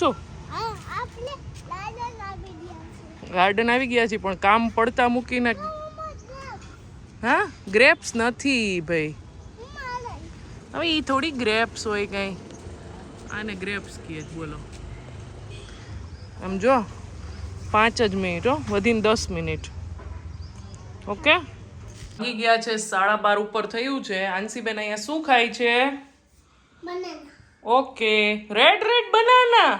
શું ગાર્ડન આવી ગયા છે પણ કામ પડતા મૂકીને હા ગ્રેપ્સ નથી ભાઈ. હવે એ થોડી ગ્રેપ્સ હોય કઈ. આને ગ્રેપ્સ છે, બોલો. આમ જો પાંચ જ મિનિટ હો વધીને દસ મિનિટ. ઓકે? વાગી ગયા છે સાડા બાર ઉપર થયું છે. આંસીબેન અહીંયા શું ખાય છે? ઓકે. રેડ રેડ બનાના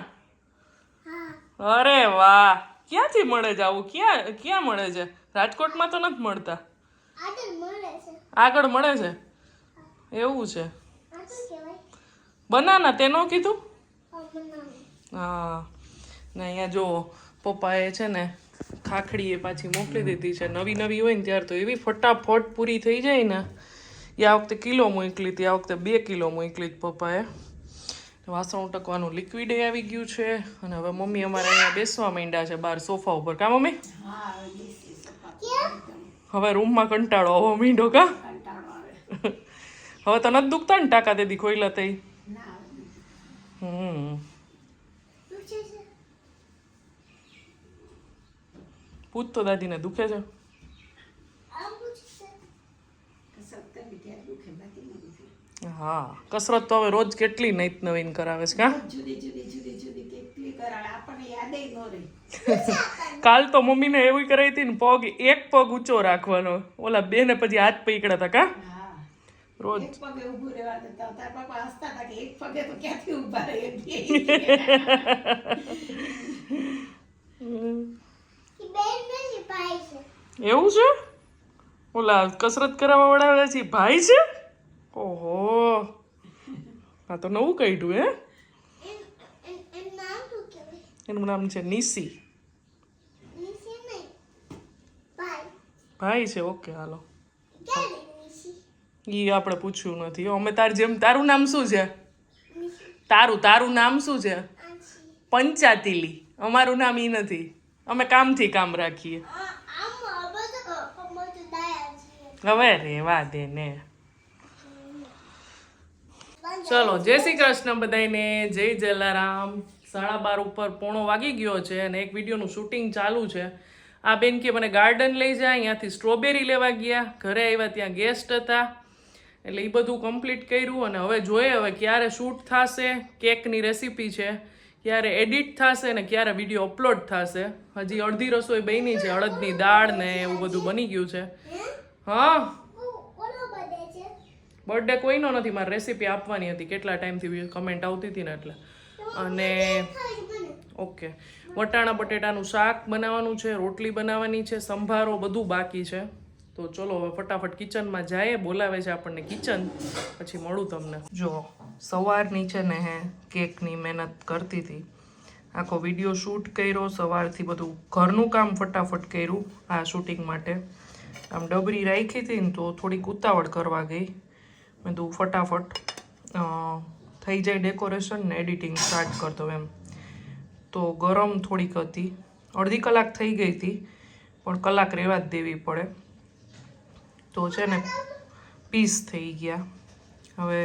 અરે વાહ. ક્યાંથી મળે છે આવું? ક્યાં ક્યાં મળે છે? રાજકોટમાં તો નથી મળતા. આગળ મળે છે. એવું છે. બનાના તે ન કીધું? હા ને અહીંયા જો પપ્પાએ છે ને ખાખડી એ પાછી મોકલી દીધી છે. નવી નવી હોય ને ત્યારે તો એવી ફટાફટ પૂરી થઈ જાય ને. એ આ વખતે કિલો મોકલી હતી આ વખતે બે કિલો મોકલી હતી પપ્પાએ. વાસણ ઉટકવાનું લિક્વિડ આવી ગયું છે. અને હવે મમ્મી અમારે અહીંયા બેસવા માંડ્યા છે બહાર સોફા ઉપર. કા મમ્મી? હવે રૂમમાં કંટાળો આવો મીંડો કા? હવે તો નથી દુખતા ને ટાકા દીદી ખોઈલા તઈ? હમ. પૂછે તો દાદીને દુખે છે? હા કસરત તો હવે રોજ કેટલી નઈત નવીન કરાવે છે કા જુદી જુદી જુદી જુદી કેટલી કરાવે? આપણને યાદે ન રહી. કાલ તો મમ્મીને એવું કરાવી હતી ને પગ એક પગ ઊંચો રાખવાનો. ઓલા બે ને પછી હાથ પકડ્યા હતા કા? રોજ. એક પગે ઊભું રહેવા દેતા તાર પપ્પા હસતા હતા કે એક પગે તો ક્યાંથી ઊભા રહે એવું છે? ઓલા કસરત કરાવવા વાળા છે ભાઈ છે? ઓહો. આ તો નવું કાઢ્યું હે? એન નામ છે નિસી. ભાઈ છે ઓકે હાલો. એ ઈ આપણે પૂછ્યું નથી. અમે તાર જેમ તારું નામ શું છે? તારું તારું નામ શું છે? પંચાતિલી. અમારું નામ ઈ નથી. અમે કામથી કામ રાખીએ. હવે રેવા દે ને. ચલો, જય શ્રી કૃષ્ણ બધાને જય જલારામ. સાડા બાર ઉપર પોણો વાગી ગયો છે અને એક વિડીયોનું શૂટિંગ ચાલુ છે. આ બેન કે મને ગાર્ડન લઈ જાય, અહીંયાથી સ્ટ્રોબેરી લેવા ગયા. ઘરે આવ્યા ત્યાં ગેસ્ટ હતા. એટલે એ બધું કમ્પ્લીટ કર્યું અને હવે જોઈએ હવે ક્યારે શૂટ થશે, કેકની રેસીપી છે, ક્યારે એડિટ થશે ને ક્યારે વીડિયો અપલોડ થશે. હજી અડધી રસોઈ બની છે અડદની દાળ ને એવું બધું બની ગયું છે. હા? બર્થડે કોઈનો નથી, મારે રેસીપી આપવાની હતી. કેટલા ટાઈમથી કમેન્ટ આવતી હતી ને એટલે. અને ઓકે. વટાણા, બટેટાનું શાક બનાવવાનું છે, રોટલી બનાવવાની છે, સંભારો બધું બાકી છે. તો ચલો હવે ફટાફટ કિચનમાં જાય બોલાવે છે આપણને કિચન પછી મળું તમને. જો, સવારની છે ને હે કેકની મહેનત કરતી હતી. આખો વીડિયો શૂટ કર્યો, સવારથી બધું ઘરનું કામ ફટાફટ કર્યું આ શૂટિંગ માટે. આમ ડબરી રાખી હતી ને તો થોડીક ઉતાવળ કરવા ગઈ. મેં તું ફટાફટ થઈ જાય ડેકોરેશન ને એડિટિંગ સ્ટાર્ટ કરતો એમ. તો ગરમ થોડીક હતી. અડધી કલાક થઈ ગઈ હતી, પણ કલાક રહેવા જ દેવી પડે. તો છે ને, પીસ થઈ ગયા. હવે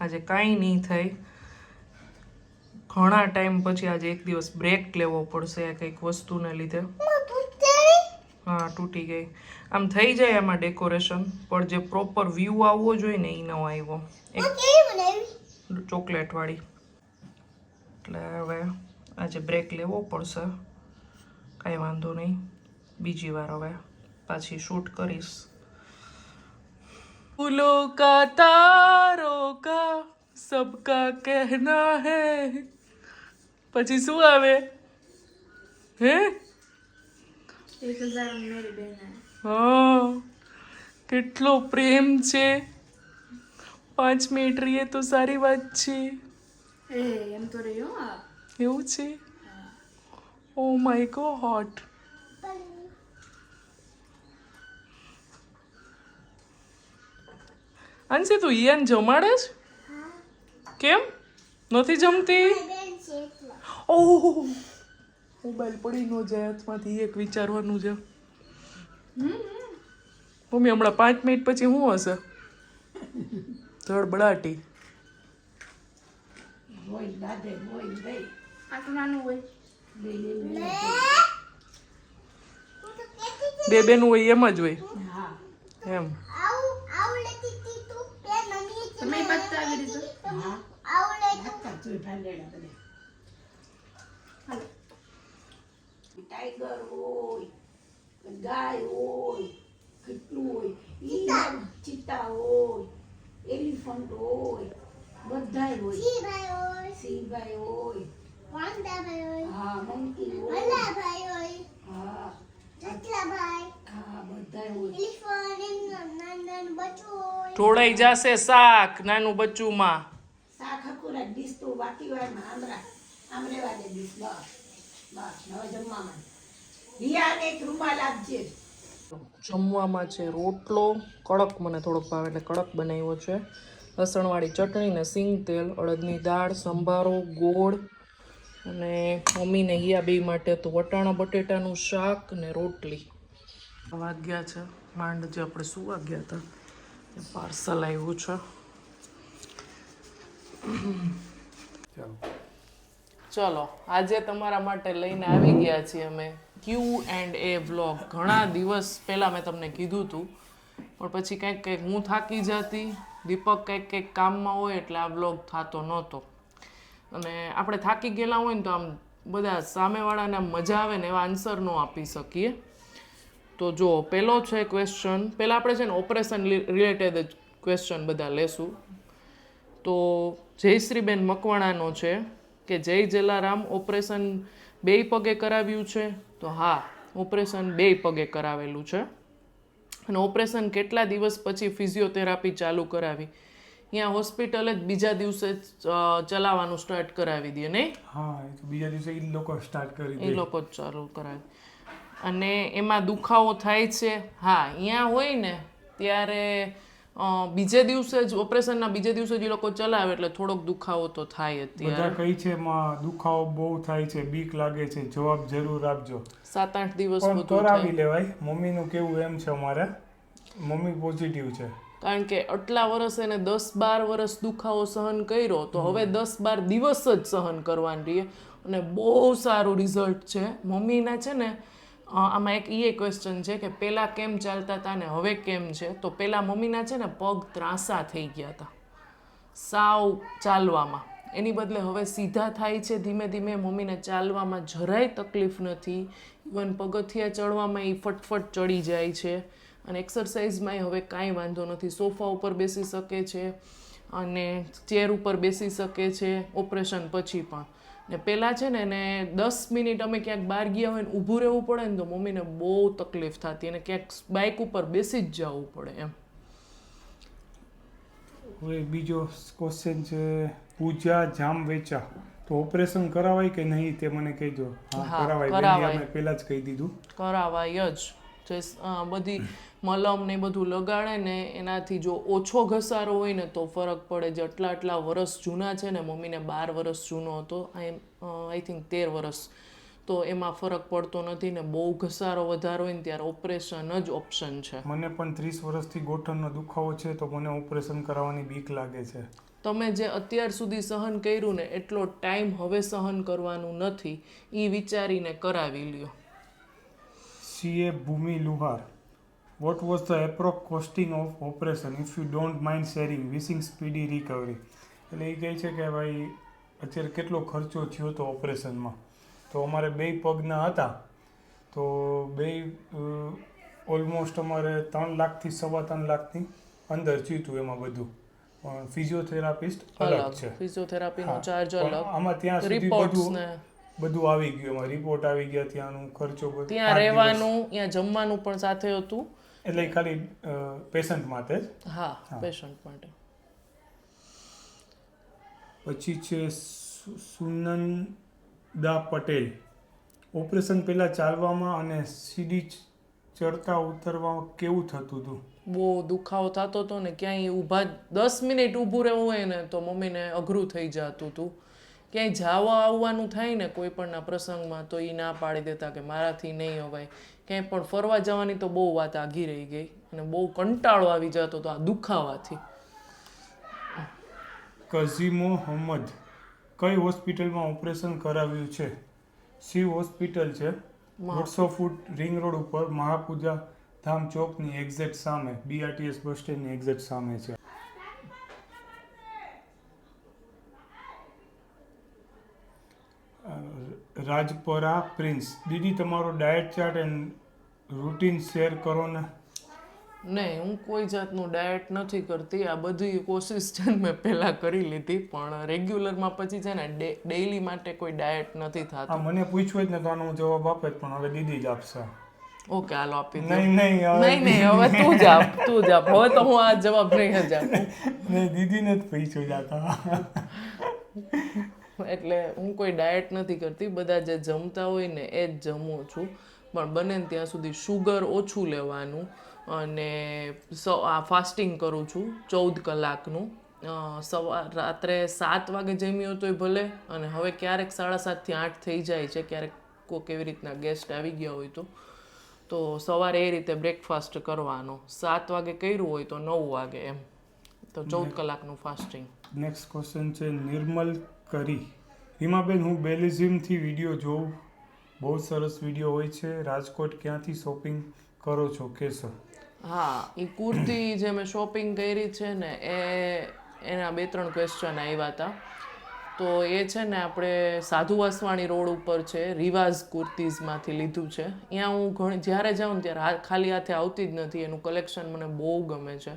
આજે કાંઈ નહીં થાય. ઘણા ટાઈમ પછી આજે એક દિવસ બ્રેક લેવો પડશે આ કંઈક વસ્તુને લીધે. હા તૂટી ગઈ. આમ થઈ જાય આમાં ડેકોરેશન પણ જે પ્રોપર વ્યૂ આવવો જોઈએ ને એ ન આવ્યો. એક કેવી બનાવી? ચોકલેટ વાળી. એટલે હવે આજે બ્રેક લેવો પડશે. કાંઈ વાંધો નહીં. બીજી વાર હવે પાછી શૂટ કરીશ. ફૂલો કા તારો કા સબકા કહેના હે? પછી શું આવે? હે? હા કેટલો પ્રેમ છે. પાંચ મિનિટ રહીએ તો સારી વાત છે. એમ તો રહ્યો આ એવું છે? Oh my God. અંશી તું ઈયાન જમાડે છે? કેમ? નથી જમતી? ઓહ. મોબાઈલ પડી ન જાય હાથમાંથી એક વિચારવાનું છે. મમ્મી હમણાં પાંચ મિનિટ પછી શું હશે? ધડબડાટી. બે બેનું હોય એમ જ હોય. હા. એમ. તમે બતાવી દીધું હા આવું લેતું હાથા જોઈ ભાંડેડા બધે હાલો ટાઈગર હોય ગાય હોય કેટલું હોય ચિત્તા. હોય એલિફન્ટ હોય બધાય હોય. સિંહભાઈ હોય. હા મંકી હોય. હા. બચ્ચું ઢોળાઈ જશે શાક નાનું બચ્ચુમાં. શાક હકુરા ડીશ તો બાકી આમરા આમ રેવા ડીશ બસ. બસ હવે જમવામાં. રિયાને એક રૂમાલ આપજે. જમવામાં છે રોટલો કડક મને થોડોક ભાવે એટલે કડક બનાવ્યો છે. લસણવાળી ચટણી ને સિંગ તેલ અડદની દાળ સંભારો ગોળ અને મમ્મીને હિયા બે માટે તો વટાણા બટેટાનું શાક ને રોટલી. વાગ્યા છે. માંડ જે આપણે શું વાગ્યા હતા પાર્સલ આવ્યું છે. ચલો. આજે તમારા માટે લઈને આવી ગયા છીએ અમે ક્યુ એન્ડ એ વ્લોગ ઘણા દિવસ પહેલાં મેં તમને કીધું હતું પણ પછી કંઈક કંઈક હું થાકી જતી, દીપક કંઈક કંઈક કામમાં હોય એટલે આ વ્લોગ થતો નહોતો. અને આપણે થાકી ગયેલા હોય ને તો આમ બધા સામેવાળાને મજા આવે ને એવા આન્સર ન આપી શકીએ. તો જો, પહેલો છે ક્વેશ્ચન પહેલાં આપણે છે ને ઓપરેશન રિલેટેડ જ ક્વેશ્ચન બધા લેશું. તો જયશ્રીબેન મકવાણાનો છે. કે જય જલારામ ઓપરેશન બે પગે કરાવ્યું છે? તો હા ઓપરેશન બે પગે કરાવેલું છે. અને ઓપરેશન કેટલા દિવસ પછી ફિઝિયોથેરાપી ચાલુ કરાવી? અહીંયા હોસ્પિટલે જ બીજા દિવસે ચલાવવાનું સ્ટાર્ટ કરાવી દે નહીં? હા બીજા દિવસે એ લોકો સ્ટાર્ટ કરી એ લોકો જ ચાલુ કરાવે અને એમાં દુખાવો થાય છે? હા અહીંયા હોય ને ત્યારે બીજે દિવસે જ ઓપરેશનના બીજે દિવસે જ એ લોકો ચલાવે એટલે થોડોક દુખાવો તો થાય બધા કઈ છે માં દુખાવો બહુ થાય છે બીક લાગે છે જવાબ જરૂર આપજો. સાત આઠ દિવસ બધું કરાવી લેવાય. મમ્મીનું કેવું એમ છે અમારે? મમ્મી પોઝિટિવ છે. કારણ કે આટલા વર્ષ એને દસ બાર વર્ષ દુખાવો સહન કર્યો તો હવે દસ બાર દિવસ જ સહન કરવાની રહીએ અને બહુ સારું રિઝલ્ટ છે. મમ્મીના છે ને આમાં એક એ ક્વેશ્ચન છે કે પહેલાં કેમ ચાલતા હતા ને હવે કેમ છે? તો પહેલાં મમ્મીના છે ને પગ ત્રાંસા થઈ ગયા હતા સાવ ચાલવામાં. એની બદલે હવે સીધા થાય છે ધીમે ધીમે મમ્મીને ચાલવામાં જરાય તકલીફ નથી. ઇવન પગથિયા ચડવામાં એ ફટફટ ચડી જાય છે. અને એક્સરસાઇઝમાં હવે કાંઈ વાંધો નથી. સોફા ઉપર બેસી શકે છે અને ચેર ઉપર બેસી શકે છે. ઓપરેશન પછી પણ. ને પહેલાં છે ને એને દસ મિનિટ અમે ક્યાંક બહાર ગયા હોય ને ઊભું રહેવું પડે ને તો મમ્મીને બહુ તકલીફ થતી અને ક્યાંક બાઇક ઉપર બેસી જ જવું પડે એમ. હવે બીજો ક્વેશ્ચન છે પૂજા જામ વેચા. તો ઓપરેશન કરાવાય કે નહીં તે મને કહેજો? હા કરાવાય. કરાવાય. પહેલા જ કહી દીધું. કરાવાય જ. જે બધી મલમ ને બધું લગાડે ને એનાથી જો ઓછો ઘસારો હોય ને તો ફરક પડે. જે આટલા આટલા વરસ જૂના છે ને મમ્મીને બાર વરસ જૂનો હતો. આઈ આઈ થિંક તેર વર્ષ તો એમાં ફરક પડતો નથી ને બહુ ઘસારો વધારો હોય ને ત્યારે ઓપરેશન જ ઓપ્શન છે. મને પણ ત્રીસ વર્ષથી ગોઠણનો દુખાવો છે તો મને ઓપરેશન કરાવવાની બીક લાગે છે. તમે જે અત્યાર સુધી સહન કર્યું ને એટલો ટાઈમ હવે સહન કરવાનું નથી. એ વિચારીને કરાવી લ્યો. CA Bhumi Luhar. What was the approx costing of operation if you don't mind sharing? Wishing speedy recovery એટલે એ કહે છે કે ભાઈ અત્યારે કેટલો ખર્ચો થયો હતો ઓપરેશનમાં? તો અમારે બે પગના હતા. તો બે ઓલમોસ્ટ અમારે ત્રણ લાખથી સવા ત્રણ લાખની અંદર થયું એમાં બધું. પણ ફિઝિયોથેરાપિસ્ટ અલગ છે. ફિઝિયોથેરાપીનો ચાર્જ અલગ. આમાં ત્યાં સુધી બધું બધું આવી ગયું. એમાં રિપોર્ટ આવી ગયા ત્યાંનું ખર્ચો બધું ત્યાં રહેવાનું ત્યાં જમવાનું પણ સાથે હતું. એટલે ખાલી પેશન્ટ માટે જ? હા. પેશન્ટ માટે. પછી છે સુનંદા પટેલ. ઓપરેશન પહેલાં ચાલવામાં અને સીડી ચડતા ઉતરવામાં કેવું થતું હતું? બહુ દુખાવો થતો હતો ને ક્યાંય ઊભા દસ મિનિટ ઊભું રહેવું હોય ને તો મમ્મીને અઘરું થઈ જતું હતું. ક્યાંય જવા આવવાનું થાય ને કોઈ પણના પ્રસંગમાં તો એ ના પાડી દેતા કે મારાથી નહીં અવાય. ક્યાંય પણ ફરવા જવાની તો બહુ વાત આઘી રહી ગઈ અને બહુ કંટાળો આવી જતો હતો આ દુખાવાથી. કઝીમો હમદ કઈ હોસ્પિટલમાં ઓપરેશન કરાવ્યું છે? શિવ હોસ્પિટલ છે. દોઢસો ફૂટ રિંગ રોડ ઉપર મહાપૂજા ધામ ચોકની એક્ઝેક્ટ સામે બીઆરટીએસ બસ સ્ટેન્ડની એક્ઝેક્ટ સામે છે. રાજપરા પ્રિન્સ. દીદી તમારો diet chart and routine share કરો ને. નહીં હું કોઈ જાતનું ડાયટ નથી કરતી. આ બધી કોશિશ છે ને મેં પહેલાં કરી લીધી પણ રેગ્યુલરમાં પછી છે ને ડેઈલી માટે કોઈ ડાયટ નથી થતું. મને પૂછવું જ ને તો હું જવાબ આપે પણ હવે દીદી જ આપશે. ઓકે હાલો આપી નહીં નહીં નહીં નહીં હવે તું જ આપ તું જ આપ. હવે તો હું આ જવાબ નહીં જ આપું. નહીં દીદીને જ પૂછ્યું જાતા. એટલે હું કોઈ ડાયટ નથી કરતી બધા જે જમતા હોય ને એ જ જમું છું. પણ બને ને ત્યાં સુધી શુગર ઓછું લેવાનું અને સ આ ફાસ્ટિંગ કરું છું ચૌદ કલાકનું. સવાર રાત્રે સાત વાગે જમ્યો તોય ભલે અને હવે ક્યારેક સાડા સાતથી આઠ થઈ જાય છે ક્યારેક કોઈક એવી રીતના ગેસ્ટ આવી ગયા હોય તો. તો સવારે એ રીતે બ્રેકફાસ્ટ કરવાનો. સાત વાગે કર્યું હોય તો નવ વાગે એમ. તો ચૌદ કલાકનું ફાસ્ટિંગ નેક્સ્ટ ક્વેશ્ચન છે નિર્મલ કરી. રીમાબેન હું બેલિઝિમથી વીડિયો જોઉં. બહુ સરસ વીડિયો હોય છે. રાજકોટ ક્યાંથી શોપિંગ કરો છો? કેશો હા એ કુર્તી જે મેં શોપિંગ કરી છે ને, એ એના બે ત્રણ ક્વેશ્ચન આવ્યા હતા તો એ છે ને, આપણે સાધુ વાસવાણી રોડ ઉપર છે રિવાઝ કુર્તીઝમાંથી લીધું છે. ત્યાં હું ઘણી, જ્યારે જાઉં ત્યારે ખાલી હાથે આવતી જ નથી. એનું કલેક્શન મને બહુ ગમે છે.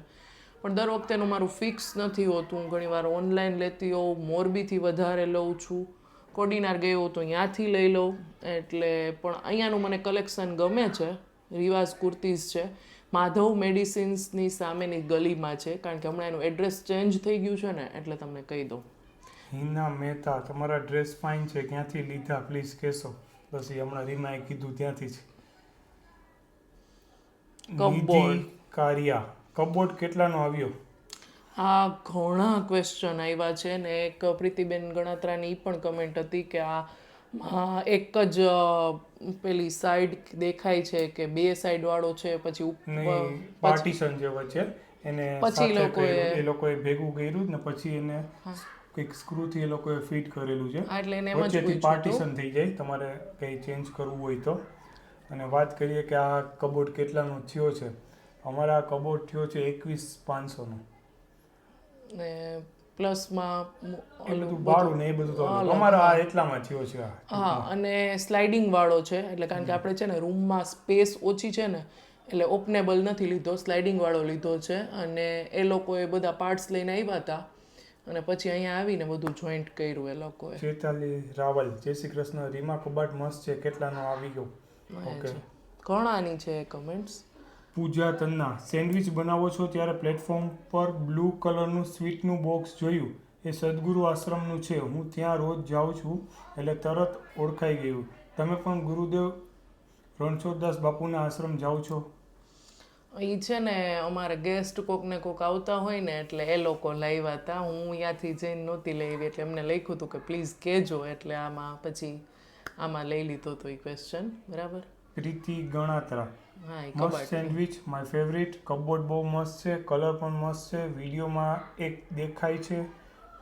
પણ દર વખતે એનું મારું ફિક્સ નથી હોતું. હું ઘણીવાર ઓનલાઈન લેતી હોઉં મોરબીથી વધારે લઉં છું. કોડીનાર ગયો તો ત્યાંથી લઈ લઉં. એટલે પણ અહીંયાનું મને કલેક્શન ગમે છે. રિવાઝ કુર્તીઝ છે. માધવ મેડિસિન્સની સામેની ગલીમાં છે. કારણ કે હમણાં એનું એડ્રેસ ચેન્જ થઈ ગયું છે ને એટલે તમને કહી દઉં. હિના મહેતા તમારા ડ્રેસ ફાઇન છે. ક્યાંથી લીધા? પ્લીઝ કહેશો. બસ એ હમણાં રીમાએ કીધું ત્યાંથી જ. કપબોર્ડ. નિધિ કારિયા. કપબોર્ડ કેટલાનો આવ્યો? આ ઘણા ક્વેશ્ચન આવ્યા છે ને એક પ્રીતિબેન ગણાત્રાની પણ કમેન્ટ હતી કે આ એક જ પેલી સાઈડ દેખાય છે કે બે સાઈડ વાળો છે પછી પાર્ટીશન જે વચ્ચે એને પછી લોકોએ- એ લોકોએ ભેગું કર્યું ને પછી એને કંઈક સ્ક્રૂથી એ લોકોએ ફિટ કરેલું છે. એટલે એને વચ્ચેથી પાર્ટીશન થઈ જાય તમારે કંઈ ચેન્જ કરવું હોય તો. અને વાત કરીએ કે આ કબોર્ડ કેટલાનો થયો છે. અમારા કબોર્ડ થયો છે એકવીસ પાંચસોનો. ને પ્લસમાં બધું ને એ બધું તો અમારા આ એટલામાં થયો છે હા અને સ્લાઇડિંગ વાળો છે એટલે કારણ કે આપણે છે ને રૂમમાં સ્પેસ ઓછી છે ને એટલે ઓપનેબલ નથી લીધો સ્લાઇડિંગ વાળો લીધો છે અને એ લોકોએ બધા પાર્ટ્સ લઈને આવ્યા હતા અને પછી અહીંયા આવીને બધું જોઈન્ટ કર્યું એ લોકોએ. ચેતાલી રાવલ જય શ્રી કૃષ્ણ રીમા કબાટ મસ્ત છે કેટલાનો આવી ગયો. ઓકે ઘણાની છે કમેન્ટ્સ પૂજા તન્ના સેન્ડવિચ બનાવો છો ત્યારે પ્લેટફોર્મ પર બ્લુ કલરનું સ્વીટનું બોક્સ જોયું. એ સદગુરુ આશ્રમનું છે. હું ત્યાં રોજ જાઉં છું એટલે તરત ઓળખાઈ ગયું. તમે પણ ગુરુદેવ રણછોડદાસ બાપુના આશ્રમ જાઓ છો? એ છે ને, અમારે ગેસ્ટ કોકને કોક આવતા હોય ને એટલે એ લોકો લાવ્યા હતા. હું ત્યાંથી જઈને નહોતી લઈ એટલે એમને લખ્યું હતું કે પ્લીઝ કહેજો. એટલે આમાં પછી આમાં લઈ લીધો હતો એ ક્વેશ્ચન બરાબર? પ્રીતિ ગણાત્રા. મસ્ત સેન્ડવિચ માય ફેવરિટ. કબોર્ડ બહુ મસ્ત છે કલર પણ મસ્ત છે. વિડીયોમાં એક દેખાય છે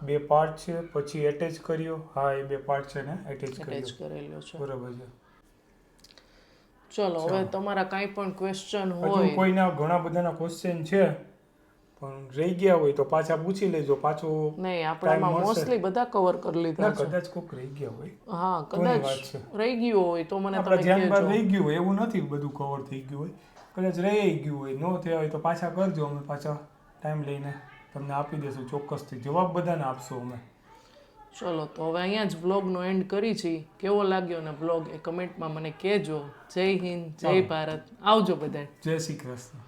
બે પાર્ટ છે પછી એટેચ કર્યો. હા એ બે પાર્ટ છે ને એટેચ કરેલો છે. બરાબર છે. ચલો હવે તમારા કાંઈ પણ ક્વેશ્ચન હોય કોઈના ઘણા બધાના ક્વેશ્ચન છે. પણ રહી ગયા હોય તો પાછા પૂછી લેજો પાછું નહીં આપણે time આમાં મળશે. મોસ્ટલી બધા કવર કરી લીધા છે. કદાચ કોક રહી ગયા હોય. હા કદાચ રહી ગયું હોય તો મને તમે ધ્યાનમાં રહી ગયું હોય એવું નથી બધું કવર થઈ ગયું હોય. કદાચ રહી ગયું હોય ન થયા હોય તો પાછા કરજો અમે પાછા ટાઈમ લઈને. તમને આપી દેશું ચોક્કસથી. જવાબ બધાને આપશો અમે. ચલો તો હવે અહીંયા જ વ્લોગનો એન્ડ કરી છીએ કેવો લાગ્યો ને વ્લોગ એ કમેન્ટમાં મને કહેજો. જય હિન્દ જય ભારત. આવજો બધા જય શ્રી કૃષ્ણ.